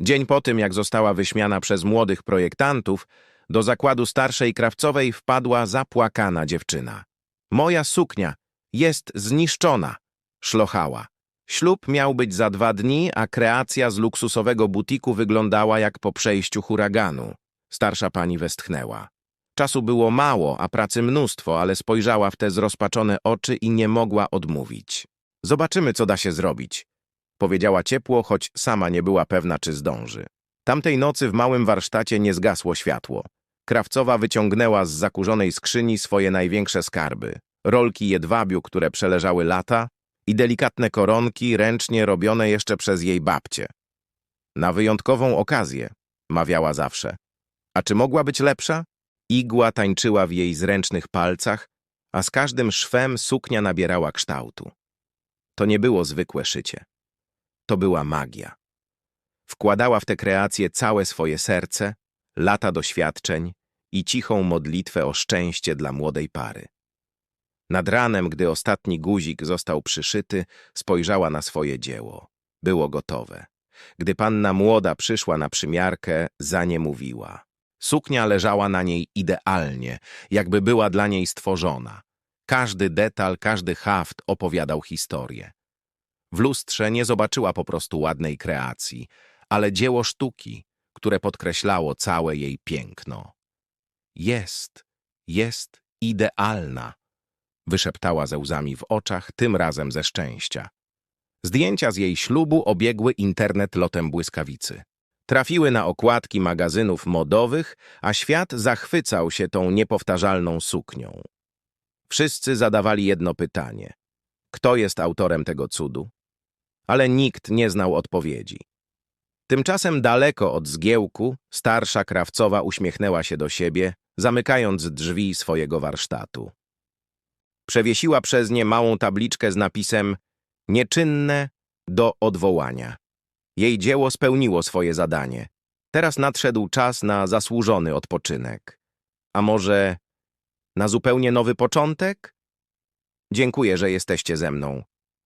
Dzień po tym, jak została wyśmiana przez młodych projektantów, do zakładu starszej krawcowej wpadła zapłakana dziewczyna. Moja suknia jest zniszczona, szlochała. Ślub miał być za dwa dni, a kreacja z luksusowego butiku wyglądała jak po przejściu huraganu. Starsza pani westchnęła. Czasu było mało, a pracy mnóstwo, ale spojrzała w te zrozpaczone oczy i nie mogła odmówić. Zobaczymy, co da się zrobić. Powiedziała ciepło, choć sama nie była pewna, czy zdąży. Tamtej nocy w małym warsztacie nie zgasło światło. Krawcowa wyciągnęła z zakurzonej skrzyni swoje największe skarby. Rolki jedwabiu, które przeleżały lata i delikatne koronki ręcznie robione jeszcze przez jej babcię. Na wyjątkową okazję, mawiała zawsze. A czy mogła być lepsza? Igła tańczyła w jej zręcznych palcach, a z każdym szwem suknia nabierała kształtu. To nie było zwykłe szycie. To była magia. Wkładała w te kreacje całe swoje serce, lata doświadczeń i cichą modlitwę o szczęście dla młodej pary. Nad ranem, gdy ostatni guzik został przyszyty, spojrzała na swoje dzieło. Było gotowe. Gdy panna młoda przyszła na przymiarkę, za nie mówiła. Suknia leżała na niej idealnie, jakby była dla niej stworzona. Każdy detal, każdy haft opowiadał historię. W lustrze nie zobaczyła po prostu ładnej kreacji, ale dzieło sztuki, które podkreślało całe jej piękno. Jest, jest idealna, wyszeptała ze łzami w oczach, tym razem ze szczęścia. Zdjęcia z jej ślubu obiegły internet lotem błyskawicy. Trafiły na okładki magazynów modowych, a świat zachwycał się tą niepowtarzalną suknią. Wszyscy zadawali jedno pytanie. Kto jest autorem tego cudu? Ale nikt nie znał odpowiedzi. Tymczasem daleko od zgiełku starsza krawcowa uśmiechnęła się do siebie, zamykając drzwi swojego warsztatu. Przewiesiła przez nie małą tabliczkę z napisem nieczynne do odwołania. Jej dzieło spełniło swoje zadanie. Teraz nadszedł czas na zasłużony odpoczynek. A może na zupełnie nowy początek? Dziękuję, że jesteście ze mną.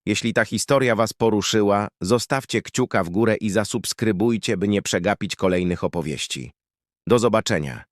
Jeśli ta historia was poruszyła, zostawcie kciuka w górę i zasubskrybujcie, by nie przegapić kolejnych opowieści. Do zobaczenia.